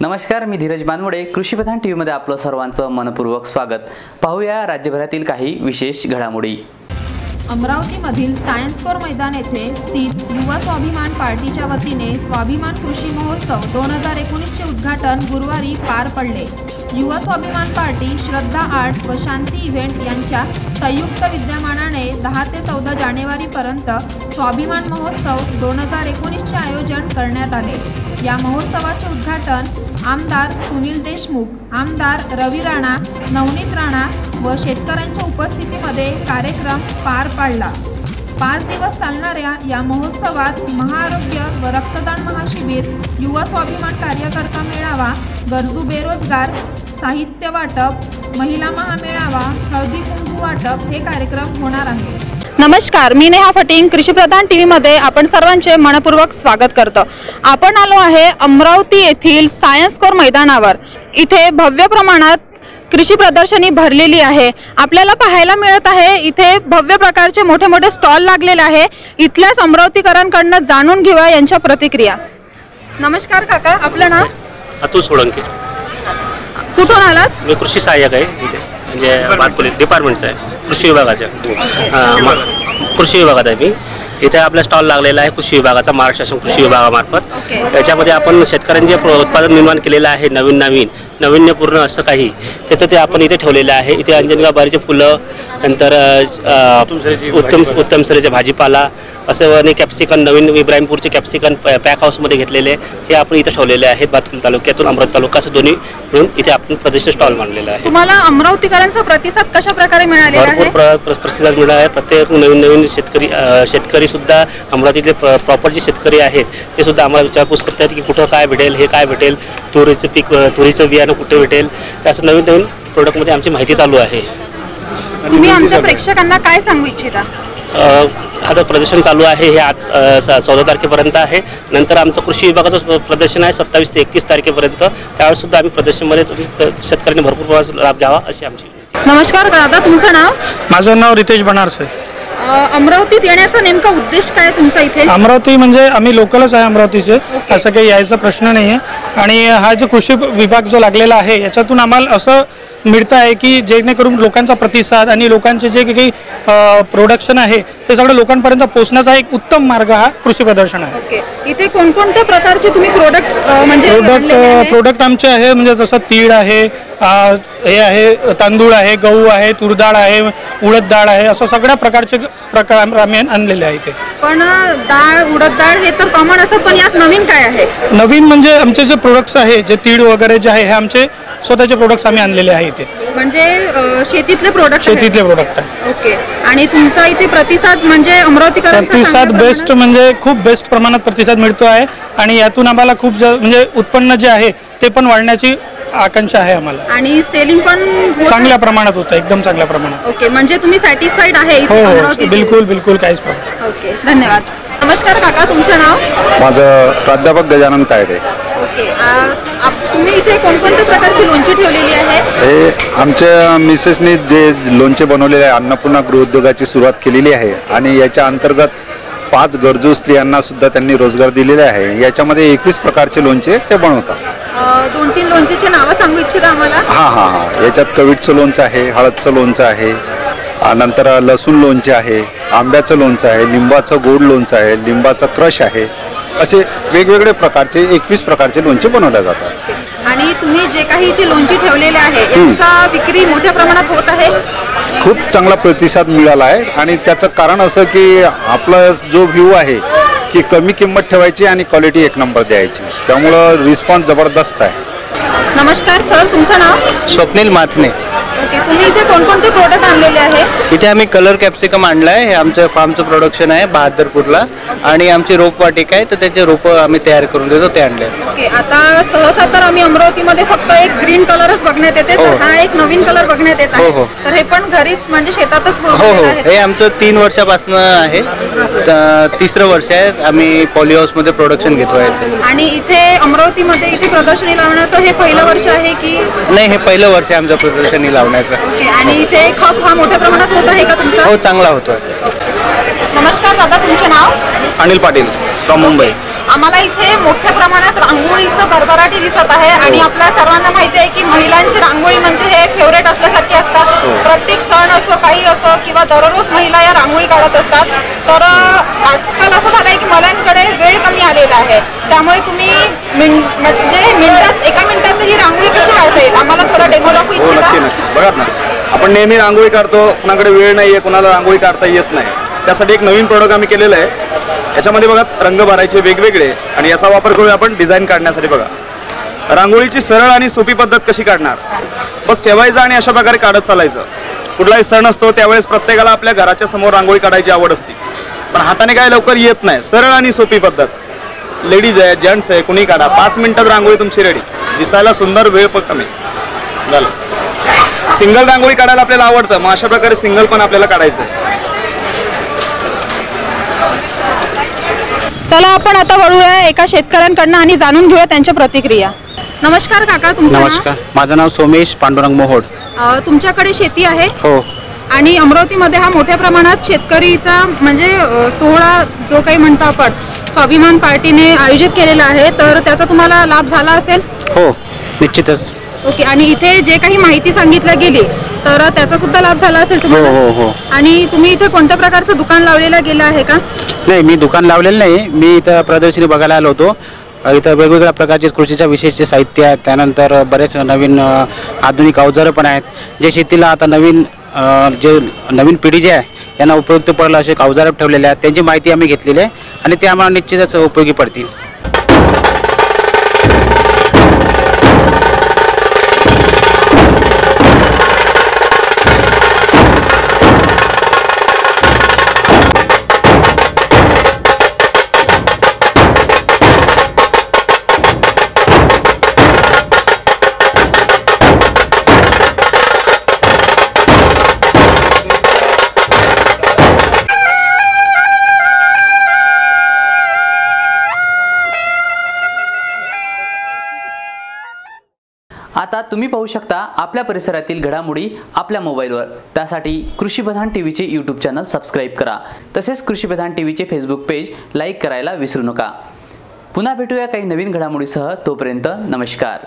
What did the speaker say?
नमस्कार मी धीरज बानवडे कृषीप्रधान टी व्हीमध्ये आपलं सर्वांचं मनपूर्वक स्वागत. पाहूया राज्यभरातील काही विशेष घडामोडी. अमरावतीमधील सायन्स कोर मैदान येथे स्थित युवा स्वाभिमान पार्टीच्या वतीने स्वाभिमान कृषी महोत्सव दोन हजार एकोणीसचे उद्घाटन गुरुवारी पार पडले. युवा स्वाभिमान पार्टी श्रद्धा आर्ट व शांती इव्हेंट यांच्या संयुक्त विद्यमानाने दहा ते चौदा जानेवारीपर्यंत स्वाभिमान महोत्सव दोन हजार एकोणीसचे आयोजन करण्यात आले. या महोत्सवाचे उद्घाटन आमदार सुनील देशमुख आमदार रवी राणा नवनीत राणा व शेतकऱ्यांच्या उपस्थितीमध्ये कार्यक्रम पार पाडला. पाच दिवस चालणाऱ्या या महोत्सवात महाआरोग्य व रक्तदान महाशिबिर युवा स्वाभिमान कार्यकर्ता मेळावा गरजू बेरोजगार साहित्य वाटप महिला महामेळावा हळदी कुंकू वाटप हे कार्यक्रम होणार आहे. नमस्कार मी नेहा फटिंग कृषीप्रधान टी व्हीमध्ये आपण सर्वांचे मनपूर्वक स्वागत करतो. आपण आलो आहे अमरावती येथील सायन्स कोर मैदानावर. इथे भव्य प्रमाणात कृषी प्रदर्शनी भरलेली आहे. आपल्याला पाहायला मिळत आहे इथे भव्य प्रकारचे मोठे मोठे स्टॉल लागलेले आहे. इथल्याच अमरावतीकरांकडनं जाणून घेऊया यांच्या प्रतिक्रिया. नमस्कार काका आपलं नाव? अतुल सोळंके. कुठून आलात? मी कृषी सहाय्यक आहे इथे. म्हणजे बातकुली डिपार्टमेंटचा आहे. कृषी विभागाच्या हां, म- कृषी विभागात आहे मी. इथे आपला स्टॉल लागलेला आहे कृषी विभागाचा महाराष्ट्र शासन कृषी विभागामार्फत. याच्यामध्ये आपण शेतकऱ्यांनी जे प्र- उत्पादन निर्माण केलेलं आहे नवीन नवीन नाविन्यपूर्ण असं काही. त्याचं ते आपण इथे ठेवलेलं आहे. इथे अंजनगाव बारीचे फुलं नंतर उत्तम उत्तम सरीचे भाजीपाला असं आणि कॅप्सिकन नवीन इब्राहिमपूरचे कॅप्सिकन पॅक हाऊसमध्ये घेतलेले हे आपण इथे ठेवलेले आहेत बातकुल तालुक्यातून अमरावती तालुका असं दोन्ही मिळून इथे आपण प्रदेश स्टॉल मांडलेला आहे. तुम्हाला अमरावतीकरांचा प्रतिसाद कशा प्रकारे मिळालेला भरपूर प्रतिसाद मिळाला आहे. प्रत्येक नवीन नवीन शेतकरी शेतकरी सुद्धा अमरावतीतले प्रॉपर जे शेतकरी आहेत ते सुद्धा आम्हाला विचारपूस करतात की कुठं काय भेटेल हे काय भेटेल तुरीचं पीक तुरीचं बियाणं कुठे भेटेल? असं नवीन नवीन प्रोडक्टमध्ये आमची माहिती चालू आहे. तुम्ही आमच्या प्रेक्षकांना काय सांगू इच्छिता? अ, आता प्रदर्शन चालू आहे हे आज चौदा तारखेपर्यंत आहे. नंतर आमचं कृषी विभागाचं प्रदर्शन आहे सत्तावीस ते एकतीस तारखेपर्यंत. त्यावेळेस सुद्धा आम्ही प्रदर्शनमध्ये शेतकऱ्यांनी भरपूर प्रमाणात लाभ घ्यावा अशी आमची नमस्कार दादा तुमचं नाव? माझं नाव रितेश बनारसे. अमरावतीत येण्याचा नेमका उद्देश काय तुमचा इथे? अमरावती म्हणजे आम्ही लोकलच आहे अमरावतीचे. असं काही यायचा प्रश्न नाही आहे आणि हा जो कृषी विभाग जो लागलेला आहे याच्यातून आम्हाला असं मिळतं आहे की जेणेकरून लोकांचा प्रतिसाद आणि लोकांचे जे काही प्रोडक्शन आहे ते सगळं लोकांपर्यंत पोहोचण्याचा एक उत्तम मार्ग हा कृषी प्रदर्शन आहे. ओके. इथे कोणकोणत्या प्रकारचे तुम्ही प्रोडक्ट म्हणजे प्रोडक्ट? प्रोडक्ट आमचे आहे म्हणजे जसं तीळ आहे हे आहे तांदूळ आहे गहू आहे तुरडाळ आहे उडद डाळ आहे असं सगळ्या प्रकारचे प्रकार आम्ही आणलेले आहे इथे. पण डाळ उडद डाळ हे तर कॉमन असतात पण यात नवीन काय आहे? नवीन म्हणजे आमचे जे प्रोडक्ट्स आहे जे तीळ वगैरे जे आहे हे आमचे स्वतःचे प्रोडक्ट्स आम्ही आणलेले आहे इथे. म्हणजे शेतीतले प्रोडक्ट शेतीतले प्रोडक्ट आहे. ओके. आणि तुमचा इथे प्रतिसाद म्हणजे अमरावतीकरांचा प्रतिसाद बेस्ट म्हणजे खूप बेस्ट प्रमाणात प्रतिसाद मिळतो आहे. आणि यातून आम्हाला खूप म्हणजे उत्पन्न जे आहे ते पण वाढण्याची आकांक्षा आहे आम्हाला. आणि सेलिंग पण चांगल्या प्रमाणात होतं एकदम चांगल्या प्रमाणात. ओके. म्हणजे तुम्ही सॅटिस्फाईड आहे हो इथे हो बिलकुल बिलकुल काहीच प्रॉब्लेम ओके. धन्यवाद. नमस्कार काका तुमचं नाव? माझं प्राध्यापक गजानन तायडे ओके. तुम्ही इथे कोणकोणत्या प्रकारची लोणची ठेवलेली आहे हे आमच्या मिसेसनी जे लोणचे बनवलेले आहे अन्नपूर्णा गृहोद्योगाची सुरुवात केलेली आहे आणि याच्या अंतर्गत पाच गरजू स्त्रियांना सुद्धा त्यांनी रोजगार दिलेले आहे. याच्यामध्ये एकवीस प्रकारचे लोणचे ते बनवतात. दोन तीन लोणचीची नावं सांगू इच्छिता आम्हाला? हां हां हां. याच्यात कवीटचं लोणचं आहे हळदचं लोणचं आहे नंतर लसूण लोणचे आहे आंब्याचं लोणचं आहे लिंबाचं गोड लोणचं आहे लिंबाचं क्रश आहे असे वेगवेगळे प्रकारचे एकवीस प्रकारचे लोणचे बनवले जातात. आणि तुम्ही जे काही इथे लोणची ठेवलेले आहे यांचा विक्री मोठ्या प्रमाणात होत आहे? खूप चांगला प्रतिसाद मिळाला आहे आणि त्याचं कारण असं की आपला जो व्ह्यू आहे की कमी किंमत ठेवायची आणि क्वालिटी एक नंबर द्यायची. त्यामुळं रिस्पॉन्स जबरदस्त आहे. नमस्कार सर तुमचं नाव? स्वप्नील माथने तुम्ही इथे कोणकोणते प्रोडक्ट आणलेले आहे? इथे आम्ही कलर कॅप्सिकम आणलाय. हे आमचं फार्मचं प्रोडक्शन आहे बहादरपूरला. आणि आमची रोपवाटिका आहे तर त्याचे रोपं आम्ही तयार करून देतो ते आणले. ओके आता सहसा तर आम्ही अमरावतीमध्ये फक्त एक ग्रीन कलरच बघण्यात येते तर हो. हा. एक नवीन कलर बघण्यात येत आहे. हो, हो. तर हे पण घरीच म्हणजे शेतातच हो हो. बनवलेलं आहे. हे आमचं तीन वर्षापासून आहे. त- तिसरं वर्ष आहे. आम्ही पॉली हाऊसमध्ये प्रोडक्शन घेतो याचे. आणि इथे अमरावतीमध्ये इथे प्रदर्शनी लावण्याचं हे पहिलं वर्ष आहे की नाही हे पहिलं वर्ष आहे आमचं प्रदर्शनी लावण्याचं. ओके आणि इथे खप हा मोठ्या प्रमाणात होत आहे का तुमचा? हो चांगला होतोय. नमस्कार दादा तुमचं नाव? अनिल पाटील फ्रॉम मुंबई. आम्हाला इथे मोठ्या प्रमाणात रांगोळीचं भरभराटी दिसत आहे आणि आपल्या सर्वांना माहिती आहे की महिलांची रांगोळी म्हणजे हे फेवरेट असल्यासारखे असतात. प्रत्येक सण असो काही असो किंवा दररोज महिला या रांगोळी काढत असतात. तर आजकाल असं झालंय की मुलांकडे वेळ कमी आलेला आहे. त्यामुळे तुम्ही म्हणजे मिनिटात ही रांगोळी कशी काढता येईल आम्हाला थोडा डेमो दाखवू हो नक्की नक्की. बघा ना. आपण नेहमी रांगोळी काढतो कुणाकडे वेळ नाही आहे कुणाला रांगोळी काढता येत नाही. त्यासाठी एक नवीन प्रोडक्ट आम्ही केलेलं आहे. याच्यामध्ये बघा रंग भरायचे वेगवेगळे आणि याचा वापर करून आपण डिझाईन काढण्यासाठी बघा. रांगोळीची सरळ आणि सोपी पद्धत कशी काढणार? बस ठेवायचं आणि अशा प्रकारे काढत चालायचं. कुठलाही सण असतो त्यावेळेस प्रत्येकाला आपल्या घराच्या समोर रांगोळी काढायची आवड असते. पण हाताने काय लवकर येत नाही. सरळ आणि सोपी पद्धत. लेडीज आहे जेंट्स आहे कुणी काढा. पाच मिनिटात रांगोळी तुमची रेडी दिसायला सुंदर वेळ पण कमी. झालं. सिंगल रांगोळी काढायला आपल्याला आवडतं मग अशा प्रकारे सिंगल पण आपल्याला काढायचं चला आपण आता वळूया एका शेतकऱ्यांकडनं आणि जाणून घेऊया त्यांच्या प्रतिक्रिया. नमस्कार काका तुमचं? नमस्कार. माझं नाव सोमेश पांडुरंग मोहोड. अ, तुमच्याकडे शेती आहे? हो. आणि अमरावतीमध्ये हा मोठ्या प्रमाणात शेतकरीचा म्हणजे अ, सोहळा जो काही म्हणतो आपण स्वाभिमान पार्टीने आयोजित केलेला आहे तर त्याचा तुम्हाला लाभ झाला असेल? हो निश्चितच. ओके आणि इथे जे काही माहिती सांगितलं गेली तर त्याचा सुद्धा लाभ झाला असेल हो तुम्हाला? हो हो आणि तुम्ही इथे कोणत्या प्रकारचं दुकान लावलेलं गेलं आहे का? नाही मी दुकान लावलेलं नाही. मी इथं प्रदर्शनी बघायला आलो होतो. अ, इथं वेगवेगळ्या प्रकारचे कृषीच्या विशेषचे साहित्य आहे. त्यानंतर बरेच नवीन अ, आधुनिक अवजारं पण आहेत. जे शेतीला आता नवीन अ, जे नवीन पिढी जी आहे यांना उपयुक्त पडलं असे अवजारं ठेवलेले आहेत. त्यांची माहिती आम्ही घेतलेली आहे. आणि ते आम्हाला निश्चितच उपयोगी पडतील. आता तुम्ही पाहू शकता आपल्या परिसरातील घडामोडी आपल्या मोबाईलवर. त्यासाठी कृषीप्रधान टी व्हीचे यूट्यूब चॅनल सबस्क्राईब करा. तसेच कृषीप्रधान टी व्हीचे फेसबुक पेज लाईक करायला विसरू नका. पुन्हा भेटूया काही नवीन घडामोडीसह. तोपर्यंत नमस्कार.